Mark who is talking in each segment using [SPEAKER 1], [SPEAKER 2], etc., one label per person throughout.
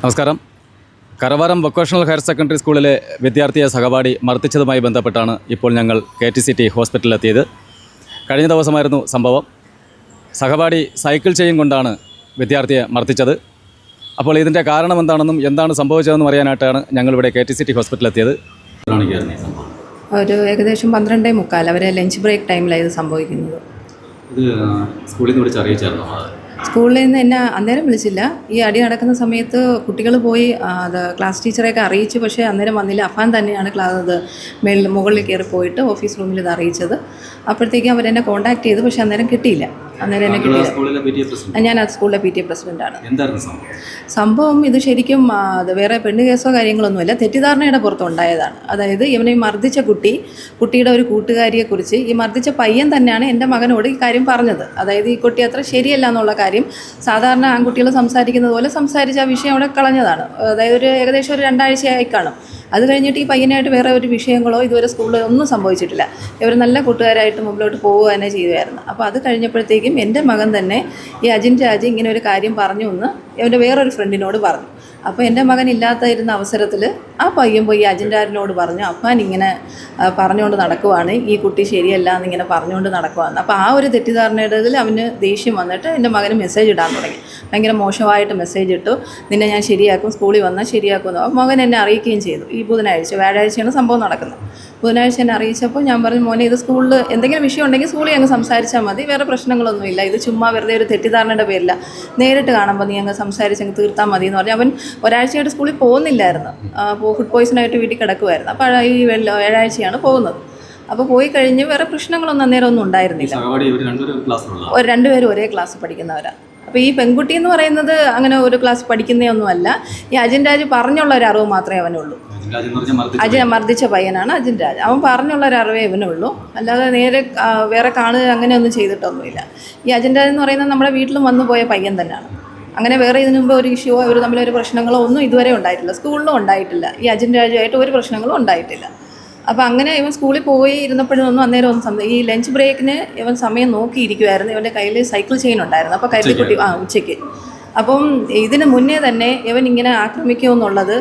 [SPEAKER 1] നമസ്കാരം. Karavaram vocational higher secondary സ്കൂളിലെ വിദ്യാർത്ഥിയെ സഹപാഠി മർദ്ദിച്ചതുമായി ബന്ധപ്പെട്ടാണ് ഇപ്പോൾ ഞങ്ങൾ കെ ടി സി ടി ഹോസ്പിറ്റലിലെത്തിയത്. കഴിഞ്ഞ ദിവസമായിരുന്നു സംഭവം. സഹപാഠി സൈക്കിൾ ചെയിൻ കൊണ്ടാണ് വിദ്യാർത്ഥിയെ മർദ്ദിച്ചത്. അപ്പോൾ ഇതിന്റെ കാരണം എന്താണെന്നും എന്താണ് സംഭവിച്ചതെന്നും അറിയാനായിട്ടാണ് ഞങ്ങളിവിടെ കെ ടി സി ടി ഹോസ്പിറ്റലിലെത്തിയത്.
[SPEAKER 2] ഒരു ഏകദേശം പന്ത്രണ്ടേ മുക്കാൽ. അവരെ ലഞ്ച് ബ്രേക്ക് ടൈമിലാണ് ഇത് സംഭവിക്കുന്നത്.
[SPEAKER 1] ഇത് സ്കൂളിൽ നിന്ന് വിളിച്ച് അറിയിച്ചായിരുന്നു
[SPEAKER 2] സ്കൂളിൽ നിന്ന് എന്നെ അന്നേരം വിളിച്ചില്ല. ഈ അടി നടക്കുന്ന സമയത്ത് കുട്ടികൾ പോയി അത് ക്ലാസ് ടീച്ചറെയൊക്കെ അറിയിച്ചു. പക്ഷേ അന്നേരം വന്നില്ല. അഫാൻ തന്നെയാണ് ക്ലാസ് അത് മേളിൽ മുകളിൽ കയറി പോയിട്ട് ഓഫീസ് റൂമിൽ ഇത് അറിയിച്ചത്. അപ്പോഴത്തേക്കും അവരെന്നെ കോൺടാക്ട് ചെയ്തു പക്ഷെ അന്നേരം കിട്ടിയില്ല. അന്നേരം എന്നെ കിട്ടിയില്ല. ഞാൻ ആ സ്കൂളിലെ പി ടി എ
[SPEAKER 1] പ്രസിഡന്റാണ് സംഭവം?
[SPEAKER 2] ഇത് ശരിക്കും അത് വേറെ പെണ്ണ് കേസോ കാര്യങ്ങളൊന്നുമില്ല തെറ്റിദ്ധാരണയുടെ പുറത്തുണ്ടായതാണ്. അതായത് ഇവനെ ഈ മർദ്ദിച്ച കുട്ടി കുട്ടിയുടെ ഒരു കൂട്ടുകാരിയെക്കുറിച്ച് ഈ മർദ്ദിച്ച പയ്യൻ തന്നെയാണ് എന്റെ മകനോട് ഈ കാര്യം പറഞ്ഞത്. അതായത് ഈ കുട്ടി അത്ര ശരിയല്ല എന്നുള്ള കാര്യം സാധാരണ ആൺകുട്ടികൾ സംസാരിക്കുന്നത് പോലെ സംസാരിച്ച് ആ വിഷയം അവിടെ കളഞ്ഞതാണ്. അതായത് ഒരു ഏകദേശം ഒരു രണ്ടാഴ്ചയായി കാണും. അത് കഴിഞ്ഞിട്ട് ഈ പയ്യനായിട്ട് വേറെ ഒരു വിഷയങ്ങളോ ഇതുവരെ സ്കൂളിൽ ഒന്നും സംഭവിച്ചിട്ടില്ല. ഇവർ നല്ല കൂട്ടുകാരായിട്ട് മുമ്പിലോട്ട് പോവുക തന്നെ ചെയ്യുമായിരുന്നു അപ്പോൾ അത് കഴിഞ്ഞപ്പോഴത്തേക്കും എന്റെ മകൻ തന്നെ ഈ അജിൻ രാജ് ഇങ്ങനെ ഒരു കാര്യം പറഞ്ഞു എന്ന് ഇവന്റെ വേറൊരു ഫ്രണ്ടിനോട് പറഞ്ഞു. അപ്പോൾ എന്റെ മകൻ ഇല്ലാത്തായിരുന്ന അവസരത്തിൽ ആ പയ്യൻ പോയി അജന്റാരനോട് പറഞ്ഞു അപ്പാൻ ഇങ്ങനെ പറഞ്ഞുകൊണ്ട് നടക്കുവാണ്. ഈ കുട്ടി ശരിയല്ല എന്നിങ്ങനെ പറഞ്ഞുകൊണ്ട് നടക്കുവാണ് അപ്പോൾ ആ ഒരു തെറ്റിദ്ധാരണയുടെ ഇതിൽ അവന് ദേഷ്യം വന്നിട്ട് എന്റെ മകന് മെസ്സേജ് ഇടാൻ തുടങ്ങി. ഭയങ്കര മോശമായിട്ട് മെസ്സേജ് ഇട്ടു. നിന്നെ ഞാൻ ശരിയാക്കും സ്കൂളിൽ വന്നാൽ ശരിയാക്കുമെന്ന്. അപ്പോൾ മകൻ എന്നെ അറിയിക്കുകയും ചെയ്തു. ഈ ബുധനാഴ്ച വ്യാഴാഴ്ചയാണ് സംഭവം നടക്കുന്നത്. ബുധനാഴ്ച എന്നെ അറിയിച്ചപ്പോൾ ഞാൻ പറഞ്ഞു മോനെ ഇത് സ്കൂളിൽ എന്തെങ്കിലും വിഷയം ഉണ്ടെങ്കിൽ സ്കൂളിൽ അങ്ങ് സംസാരിച്ചാൽ മതി. വേറെ പ്രശ്നങ്ങളൊന്നുമില്ല. ഇത് ചുമ്മാ വെറുതെ ഒരു തെറ്റിദ്ധാരണയുടെ പേരില്ല നേരിട്ട് കാണുമ്പോൾ നീ അങ്ങ് സംസാരിച്ച് അങ്ങ് തീർത്താൽ മതി എന്ന് പറഞ്ഞു അവൻ ഒരാഴ്ചയായിട്ട് സ്കൂളിൽ പോകുന്നില്ലായിരുന്നു. ഫുഡ് പോയ്സണായിട്ട് വീട്ടിൽ കിടക്കുമായിരുന്നു അപ്പോൾ ഈ ഏഴാഴ്ചയാണ് പോകുന്നത്. അപ്പോൾ പോയി കഴിഞ്ഞ് വേറെ പ്രശ്നങ്ങളൊന്നും അന്നേരം ഒന്നും ഉണ്ടായിരുന്നില്ല. ഒരു രണ്ടുപേരും ഒരേ ക്ലാസ് പഠിക്കുന്നവരാണ് അപ്പോൾ ഈ പെൺകുട്ടി എന്ന് പറയുന്നത് അങ്ങനെ ഒരു ക്ലാസ് പഠിക്കുന്നതൊന്നുമല്ല ഈ അജിൻ രാജ് പറഞ്ഞുള്ള ഒരു അറിവ് മാത്രമേ അവനുള്ളൂ. അജയ് മർദ്ദിച്ച പയ്യനാണ് അജിൻ രാജ്. അവൻ പറഞ്ഞുള്ള ഒരു അറിവേ ഇവനുള്ളൂ. അല്ലാതെ നേരെ വേറെ കാണുക അങ്ങനെയൊന്നും ചെയ്തിട്ടൊന്നുമില്ല. ഈ അജിൻ രാജ് എന്ന് പറയുന്നത് നമ്മുടെ വീട്ടിലും വന്നു പോയ പയ്യൻ തന്നെയാണ്. അങ്ങനെ വേറെ ഇതിനു മുമ്പ് ഒരു ഇഷ്യൂവോ ഇവർ തമ്മിൽ ഒരു പ്രശ്നങ്ങളോ ഒന്നും ഇതുവരെ ഉണ്ടായിട്ടില്ല. സ്കൂളിലും ഉണ്ടായിട്ടില്ല. ഈ അജിൻ ഒരു പ്രശ്നങ്ങളും ഉണ്ടായിട്ടില്ല. അപ്പോൾ അങ്ങനെ ഇവൻ സ്കൂളിൽ പോയി ഇരുന്നപ്പോഴൊന്നും അന്നേരം ഒന്നും സമയം ഈ ലഞ്ച് ബ്രേക്കിന് ഇവൻ സമയം നോക്കിയിരിക്കുമായിരുന്നു ഇവന്റെ കയ്യിൽ സൈക്കിൾ ചെയിൻ ഉണ്ടായിരുന്നു. അപ്പോൾ കരുതിക്കുട്ടി ആ ഉച്ചയ്ക്ക്. അപ്പം ഇതിന് മുന്നേ തന്നെ ഇവൻ ഇങ്ങനെ ആക്രമിക്കുമെന്നുള്ളത്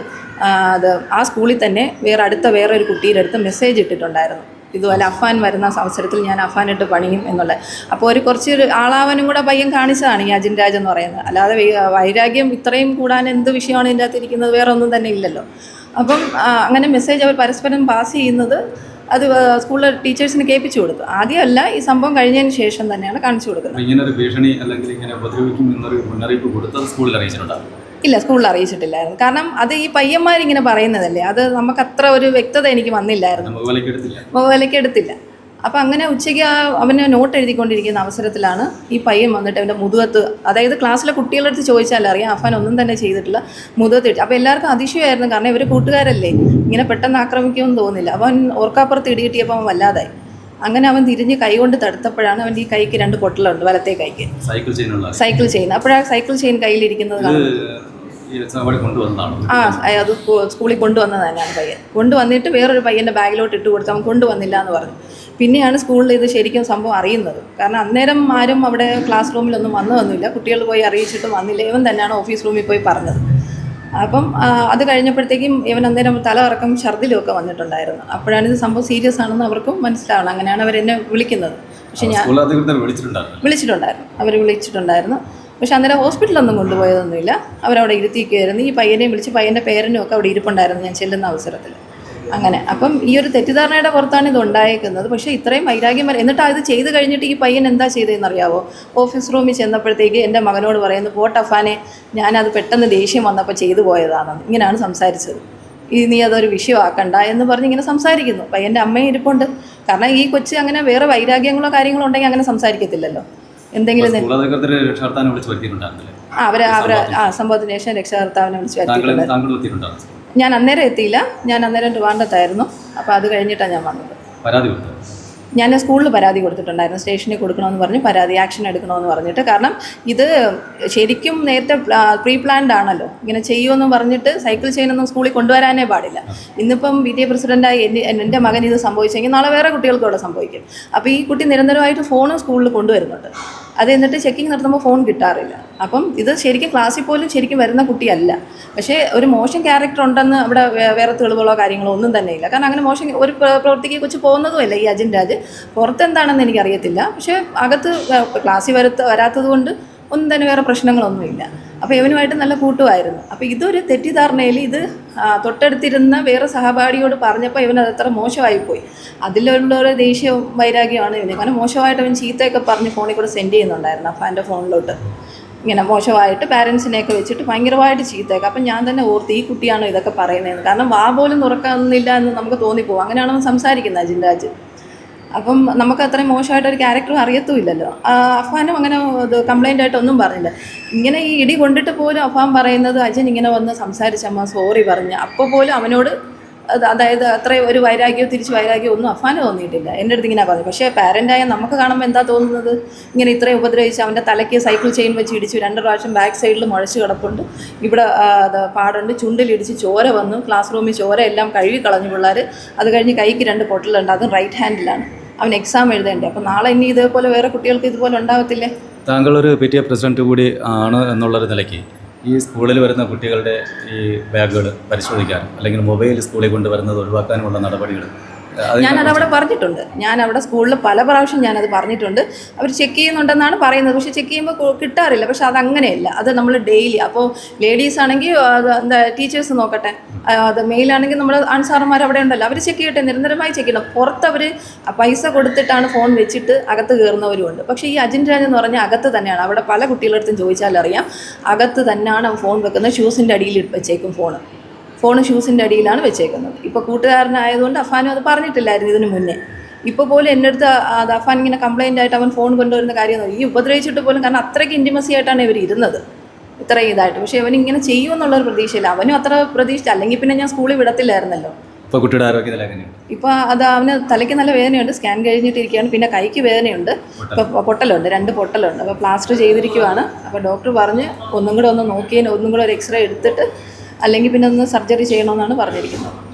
[SPEAKER 2] അത് ആ സ്കൂളിൽ തന്നെ വേറെ അടുത്ത വേറെ ഒരു കുട്ടിയുടെ അടുത്ത് മെസ്സേജ് ഇട്ടിട്ടുണ്ടായിരുന്നു. ഇതുപോലെ അഫാൻ വരുന്ന അവസരത്തിൽ ഞാൻ അഫാനിട്ട് പണിയും എന്നുള്ളത് അപ്പോൾ ഒരു കുറച്ച് ഒരു ആളാവാനും കൂടെ പയ്യൻ കാണിച്ചതാണ് ഈ അജിൻ രാജ് എന്ന് പറയുന്നത്. അല്ലാതെ വൈരാഗ്യം ഇത്രയും കൂടാൻ എന്ത് വിഷയമാണ് ഇതിന്റെ അകത്ത് ഇരിക്കുന്നത്? വേറെ ഒന്നും തന്നെ ഇല്ലല്ലോ. അപ്പം അങ്ങനെ മെസ്സേജ് അവർ പരസ്പരം പാസ് ചെയ്യുന്നത് അത് സ്കൂളിലെ ടീച്ചേഴ്സിന് കേൾപ്പിച്ചു കൊടുത്തു. ആദ്യമല്ല ഈ സംഭവം കഴിഞ്ഞതിന് ശേഷം തന്നെയാണ് കാണിച്ചു കൊടുക്കുന്നത്.
[SPEAKER 1] ഇങ്ങനെ ഒരു ഭീഷണി അല്ലെങ്കിൽ ഇങ്ങനെ ഉപദ്രവിക്കും എന്നൊരു മുന്നറിയിപ്പ് കൊടുത്തത് സ്കൂളിൽ അറിയിച്ചിട്ടുണ്ടാകും
[SPEAKER 2] ഇല്ല സ്കൂളിൽ അറിയിച്ചിട്ടില്ലായിരുന്നു. കാരണം അത് ഈ പയ്യന്മാരിങ്ങനെ പറയുന്നതല്ലേ? അത് നമുക്ക് അത്ര ഒരു വ്യക്തത എനിക്ക് വന്നില്ലായിരുന്നു.
[SPEAKER 1] വിലക്കെടുത്തില്ല
[SPEAKER 2] അപ്പം അങ്ങനെ ഉച്ചയ്ക്ക് ആ അവന് നോട്ട് എഴുതിക്കൊണ്ടിരിക്കുന്ന അവസരത്തിലാണ് ഈ പയ്യൻ വന്നിട്ട് അവന്റെ മുതുകത്ത് അതായത് ക്ലാസ്സിലെ കുട്ടികളുടെ അടുത്ത് ചോദിച്ചാൽ അറിയാം അഫാൻ ഒന്നും തന്നെ ചെയ്തിട്ടില്ല മുതുകത്ത് ഇട്ട്. അപ്പോൾ എല്ലാവർക്കും അതിശയമായിരുന്നു കാരണം ഇവർ കൂട്ടുകാരല്ലേ? ഇങ്ങനെ പെട്ടെന്ന് ആക്രമിക്കുമെന്ന് തോന്നില്ല. അവൻ ഓർക്കാപ്പുറത്ത് ഇടികിട്ടിയപ്പോൾ അവൻ വല്ലാതായി. അങ്ങനെ അവൻ തിരിഞ്ഞ് കൈ കൊണ്ട് തടുത്തപ്പോഴാണ് അവന്റെ ഈ കൈക്ക് രണ്ട് പൊട്ടലുണ്ട് വലത്തെ കൈക്ക്.
[SPEAKER 1] സൈക്കിൾ ചെയ്യാനുള്ള
[SPEAKER 2] സൈക്കിൾ ചെയിൻ അപ്പോഴാണ് സൈക്കിൾ ചെയിൻ കയ്യിലിരിക്കുന്നത് കാണുന്നത്. ആ അത് സ്കൂ- സ്കൂളിൽ കൊണ്ടുവന്നത് തന്നെയാണ് പയ്യൻ. കൊണ്ടുവന്നിട്ട് വേറൊരു പയ്യന്റെ ബാഗിലോട്ട് ഇട്ട് കൊടുത്ത് അവൻ കൊണ്ടുവന്നില്ല എന്ന് പറഞ്ഞു. പിന്നെയാണ് സ്കൂളിൽ ഇത് ശരിക്കും സംഭവം അറിയുന്നത്. കാരണം അന്നേരം ആരും അവിടെ ക്ലാസ് റൂമിലൊന്നും വന്നതൊന്നുമില്ല കുട്ടികൾ പോയി അറിയിച്ചിട്ടും വന്നില്ല. ഇവൻ തന്നെയാണ് ഓഫീസ് റൂമിൽ പോയി പറഞ്ഞത്. അപ്പം അത് കഴിഞ്ഞപ്പോഴത്തേക്കും ഇവൻ അന്നേരം തല ഇറക്കം ഛർദിലും ഒക്കെ വന്നിട്ടുണ്ടായിരുന്നു. അപ്പോഴാണ് ഇത് സംഭവം സീരിയസ് ആണെന്ന് അവർക്കും മനസ്സിലാവണം. അങ്ങനെയാണ് അവരെന്നെ വിളിക്കുന്നത്. പക്ഷെ ഞാൻ
[SPEAKER 1] വിളിച്ചിട്ടുണ്ടായിരുന്നു.
[SPEAKER 2] അവർ വിളിച്ചിട്ടുണ്ടായിരുന്നു. പക്ഷെ അന്നേരം ഹോസ്പിറ്റലൊന്നും കൊണ്ടുപോയതൊന്നുമില്ല. അവരവിടെ ഇരുത്തിയിരിക്കുകയായിരുന്നു ഈ പയ്യനെയും വിളിച്ച് പയ്യന്റെ പേരനും ഒക്കെ അവിടെ ഇരിപ്പുണ്ടായിരുന്നു ഞാൻ ചെല്ലുന്ന അവസരത്തിൽ. അങ്ങനെ. അപ്പം ഈ ഒരു തെറ്റിദ്ധാരണയുടെ പുറത്താണ് ഇത് ഉണ്ടായേക്കുന്നത് പക്ഷേ ഇത്രയും വൈരാഗ്യം വരെ എന്നിട്ട് ഇത് ചെയ്ത് കഴിഞ്ഞിട്ട് ഈ പയ്യൻ എന്താ ചെയ്തതെന്ന് അറിയാവോ ഓഫീസ് റൂമിൽ ചെന്നപ്പോഴത്തേക്ക് എന്റെ മകനോട് പറയുന്നു പോട്ടഫാനെ ഞാനത് പെട്ടെന്ന് ദേഷ്യം വന്നപ്പോൾ ചെയ്തു പോയതാണെന്ന് ഇങ്ങനെയാണ് സംസാരിച്ചത്. ഈ നീ അതൊരു വിഷയമാക്കണ്ട എന്ന് പറഞ്ഞ് ഇങ്ങനെ സംസാരിക്കുന്നു. പയ്യന്റെ അമ്മയും ഇരിപ്പുണ്ട്. കാരണം ഈ കൊച്ച് അങ്ങനെ വേറെ വൈരാഗ്യങ്ങളോ കാര്യങ്ങളോ ഉണ്ടെങ്കിൽ അങ്ങനെ സംസാരിക്കത്തില്ലല്ലോ. എന്തെങ്കിലും അവരെ അവരെ ആ സംഭവത്തിന് ശേഷം രക്ഷകർത്താവിനെ വിളിച്ചു വരുത്തിയിട്ടുണ്ട്. ഞാൻ അന്നേരം എത്തിയില്ല. ഞാൻ അന്നേരം ട്രിവാൻഡത്തായിരുന്നു അപ്പോൾ അത് കഴിഞ്ഞിട്ടാണ് ഞാൻ വന്നത്.
[SPEAKER 1] പരാതി
[SPEAKER 2] ഞാൻ സ്കൂളിൽ പരാതി കൊടുത്തിട്ടുണ്ടായിരുന്നു. സ്റ്റേഷനിൽ കൊടുക്കണമെന്ന് പറഞ്ഞ് പരാതി ആക്ഷൻ എടുക്കണമെന്ന് പറഞ്ഞിട്ട്. കാരണം ഇത് ശരിക്കും നേരത്തെ പ്രീ പ്ലാൻഡ് ആണല്ലോ. ഇങ്ങനെ ചെയ്യുമെന്ന് പറഞ്ഞിട്ട് സൈക്കിൾ ചെയിനൊന്നും സ്കൂളിൽ കൊണ്ടുവരാനേ പാടില്ല. ഇന്നിപ്പം പി ടി എ പ്രസിഡന്റായി എന്റെ എന്റെ മകൻ ഇത് സംഭവിച്ചെങ്കിൽ നാളെ വേറെ കുട്ടികൾക്കും അവിടെ സംഭവിക്കും. അപ്പോൾ ഈ കുട്ടി നിരന്തരമായിട്ട് ഫോണും സ്കൂളിൽ കൊണ്ടുവരുന്നുണ്ട്. അത് എന്നിട്ട് ചെക്കിങ് നടത്തുമ്പോൾ ഫോൺ കിട്ടാറില്ല. അപ്പം ഇത് ശരിക്കും ക്ലാസ്സിൽ പോലും ശരിക്കും വരുന്ന കുട്ടിയല്ല. പക്ഷേ ഒരു മോശം ക്യാരക്ടർ ഉണ്ടെന്ന് അവിടെ വേറെ തെളിവുകളോ കാര്യങ്ങളോ ഒന്നും തന്നെ ഇല്ല. കാരണം അങ്ങനെ മോശം ഒരു പ്ര- പ്രവൃത്തിക്ക് കുറിച്ച് പോകുന്നതുമല്ല ഈ അജിൻ രാജ്. പുറത്തെന്താണെന്ന് എനിക്കറിയത്തില്ല. പക്ഷേ അകത്ത് ക്ലാസ്സിൽ വരത്ത വരാത്തത് കൊണ്ട് ഒന്നും തന്നെ വേറെ പ്രശ്നങ്ങളൊന്നുമില്ല. അപ്പോൾ ഇവനുമായിട്ട് നല്ല കൂട്ടുമായിരുന്നു. അപ്പോൾ ഇതൊരു തെറ്റിദ്ധാരണയിൽ ഇത് തൊട്ടടുത്തിരുന്ന വേറെ സഹപാഠിയോട് പറഞ്ഞപ്പോൾ ഇവൻ അത് അത്ര മോശമായിപ്പോയി. അതിലുള്ള ഒരു ദേഷ്യ വൈരാഗ്യമാണ് ഇവന് കാരണം മോശമായിട്ട് അവൻ ചീത്തയൊക്കെ പറഞ്ഞ് ഫോണിൽ കൂടെ സെൻഡ് ചെയ്യുന്നുണ്ടായിരുന്നു അപ്പം എന്റെ ഫോണിലോട്ട്. ഇങ്ങനെ മോശമായിട്ട് പാരൻസിനെയൊക്കെ വെച്ചിട്ട് ഭയങ്കരമായിട്ട് ചീത്തയൊക്കെ. അപ്പം ഞാൻ തന്നെ ഓർത്ത് ഈ കുട്ടിയാണോ ഇതൊക്കെ പറയുന്നതെന്ന്. കാരണം വാ പോലും തുറക്കുന്നില്ല എന്ന് നമുക്ക് തോന്നിപ്പോകും അങ്ങനെയാണ് അവൻ സംസാരിക്കുന്നത് അജിൻ രാജ് അപ്പം നമുക്ക് അത്രയും മോശമായിട്ട് ഒരു ക്യാരക്ടറും അറിയത്തുമില്ലല്ലോ. അഫാനും അങ്ങനെ കംപ്ലൈന്റ് ആയിട്ട് ഒന്നും പറഞ്ഞില്ല. ഇങ്ങനെ ഈ ഇടി കൊണ്ടിട്ട് പോലും അഫാൻ പറയുന്നത് അജൻ ഇങ്ങനെ വന്ന് സംസാരിച്ചമ്മ സോറി പറഞ്ഞ്. അപ്പോൾ പോലും അവനോട് അത് അതായത് അത്രയും ഒരു വൈരാഗ്യവും തിരിച്ച് വൈരാഗ്യവും ഒന്നും അഫാന് തോന്നിയിട്ടില്ല. എന്റെ അടുത്ത് ഇങ്ങനെ പറഞ്ഞു. പക്ഷേ പാരന്റായ നമുക്ക് കാണുമ്പോൾ എന്താ തോന്നുന്നത്? ഇങ്ങനെ ഇത്രയും ഉപദ്രവിച്ച് അവന്റെ തലയ്ക്ക് സൈക്കിൾ ചെയിൻ വെച്ച് ഇടിച്ചു രണ്ട് പ്രാവശ്യം ബാക്ക് സൈഡിൽ മുഴച്ച് കിടപ്പുണ്ട്. ഇവിടെ പാടുണ്ട്. ചുണ്ടിലിടിച്ച് ചോര വന്നു. ക്ലാസ് റൂമിൽ ചോര എല്ലാം കഴുകി കളഞ്ഞു പിള്ളേർ അത് കഴിഞ്ഞ് കൈക്ക് രണ്ട് പൊട്ടലുണ്ട്. അതും റൈറ്റ് ഹാൻഡിലാണ് അവൻ എക്സാം എഴുതേണ്ടത് അപ്പോൾ നാളെ ഇനി ഇതേപോലെ വേറെ കുട്ടികൾക്ക് ഇതുപോലെ ഉണ്ടാവത്തില്ലേ?
[SPEAKER 1] താങ്കളൊരു പി ടി എ പ്രസിഡന്റ് കൂടി ആണ് എന്നുള്ളൊരു നിലയ്ക്ക് ഈ സ്കൂളിൽ വരുന്ന കുട്ടികളുടെ ഈ ബാഗുകൾ പരിശോധിക്കാൻ അല്ലെങ്കിൽ മൊബൈൽ സ്കൂളിൽ കൊണ്ടുവരുന്നത് ഒഴിവാക്കാനുമുള്ള നടപടികൾ
[SPEAKER 2] ഞാനത് അവിടെ പറഞ്ഞിട്ടുണ്ട്. ഞാൻ അവിടെ സ്കൂളിൽ പല പ്രാവശ്യം ഞാനത് പറഞ്ഞിട്ടുണ്ട്. അവർ ചെക്ക് ചെയ്യുന്നുണ്ടെന്നാണ് പറയുന്നത്. പക്ഷേ ചെക്ക് ചെയ്യുമ്പോൾ കിട്ടാറില്ല. പക്ഷെ അത് അങ്ങനെയല്ല അത് നമ്മൾ ഡെയിലി അപ്പോൾ ലേഡീസ് ആണെങ്കിൽ എന്താ ടീച്ചേഴ്സ് നോക്കട്ടെ. അത് മെയിലാണെങ്കിൽ നമ്മൾ ആൺസാറന്മാർ അവിടെ ഉണ്ടല്ലോ. അവർ ചെക്ക് ചെയ്യട്ടെ. നിരന്തരമായി ചെക്ക് ചെയ്യണം. പുറത്തവർ പൈസ കൊടുത്തിട്ടാണ് ഫോൺ വെച്ചിട്ട് അകത്ത് കയറുന്നവരുമുണ്ട് പക്ഷേ ഈ അജിൻ രാജ് എന്ന് പറഞ്ഞാൽ അകത്ത് തന്നെയാണ്. അവിടെ പല കുട്ടികളുടെ അടുത്തും ചോദിച്ചാൽ അറിയാം അകത്ത് തന്നെയാണ് ഫോൺ വെക്കുന്നത്. ഷൂസിന്റെ അടിയിൽ വെച്ചേക്കും ഫോണ്. ഫോൺ ഷൂസിന്റെ അടിയിലാണ് വെച്ചേക്കുന്നത്. ഇപ്പോൾ കൂട്ടുകാരനായതുകൊണ്ട് അഫാനും അത് പറഞ്ഞിട്ടില്ലായിരുന്നു ഇതിന് മുന്നേ. ഇപ്പോൾ പോലും എന്റെ അടുത്ത് അത് അഫാൻ ഇങ്ങനെ കംപ്ലൈന്റ് ആയിട്ട് അവൻ ഫോൺ കൊണ്ടുവരുന്ന കാര്യം ഈ ഉപദ്രവിച്ചിട്ട് പോലും കാരണം അത്രയ്ക്ക് ഇന്റിമസി ആയിട്ടാണ് ഇവർ ഇരുന്നത്. ഇത്രയും ഇതായിട്ട്. പക്ഷേ അവൻ ഇങ്ങനെ ചെയ്യുമെന്നുള്ളൊരു പ്രതീക്ഷയില്ല. അവനും അത്ര പ്രതീക്ഷിച്ച അല്ലെങ്കിൽ പിന്നെ ഞാൻ സ്കൂളിൽ വിടത്തില്ലായിരുന്നല്ലോ.
[SPEAKER 1] ഇപ്പോൾ കുട്ടിയുടെ ആരോഗ്യത്തിൽ എങ്ങനെയാണ്
[SPEAKER 2] ഇപ്പോൾ അത് അവന് തലയ്ക്ക് നല്ല വേദനയുണ്ട്. സ്കാൻ കഴിഞ്ഞിട്ടിരിക്കുകയാണ്. പിന്നെ കൈക്ക് വേദനയുണ്ട്. ഇപ്പോൾ പൊട്ടലുണ്ട്. രണ്ട് പൊട്ടലുണ്ട്. അപ്പോൾ പ്ലാസ്റ്റർ ചെയ്തിരിക്കുവാണ്. അപ്പോൾ ഡോക്ടർ പറഞ്ഞ് ഒന്നും കൂടെ ഒന്ന് നോക്കിയതിന് ഒന്നും കൂടെ ഒരു എക്സ്റേ എടുത്തിട്ട് അല്ലെങ്കിൽ പിന്നെ ഒന്ന് സർജറി ചെയ്യണമെന്നാണ് പറഞ്ഞിരിക്കുന്നത്.